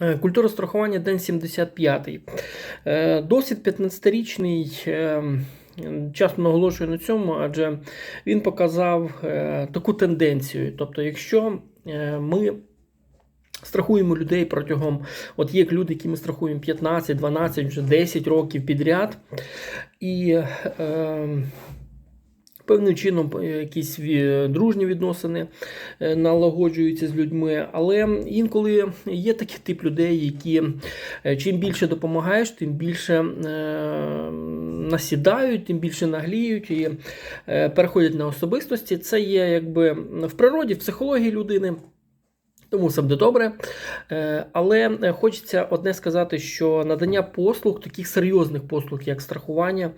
Е, Культура страхування день 75. Е, Досвід 15-річний. е, Часто наголошую на цьому, адже він показав е, таку тенденцію. Тобто, якщо ми страхуємо людей протягом, от є люди, які ми страхуємо 15, 12, вже 10 років підряд, і е, певним чином е, якісь дружні відносини е, налагоджуються з людьми. Але інколи є такий тип людей, які е, чим більше допомагаєш, тим більше е, насідають, тим більше нагліють і е, переходять на особистості. Це є якби в природі, в психології людини. Тому все буде добре. Е, Але хочеться одне сказати, що надання послуг, таких серйозних послуг, як страхування.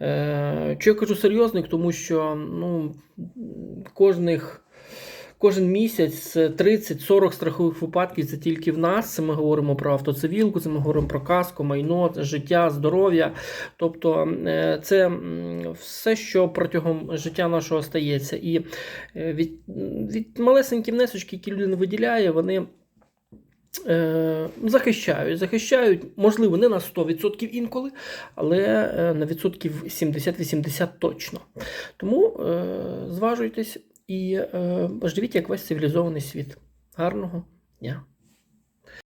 е, Чого я кажу серйозних, тому що ну, кожних. Кожен місяць 30-40 страхових випадків це тільки в нас. Це ми говоримо про автоцивілку, це ми говоримо про каску, майно, життя, здоров'я. Тобто е, це все, що протягом життя нашого стається. І е, від, від малесенькі внесочки, які людина виділяє, вони. е, Захищають, захищають, можливо, не на 100% інколи, але на відсотків 70-80 точно. Тому зважуйтесь і е, живіть як весь цивілізований світ. Гарного дня!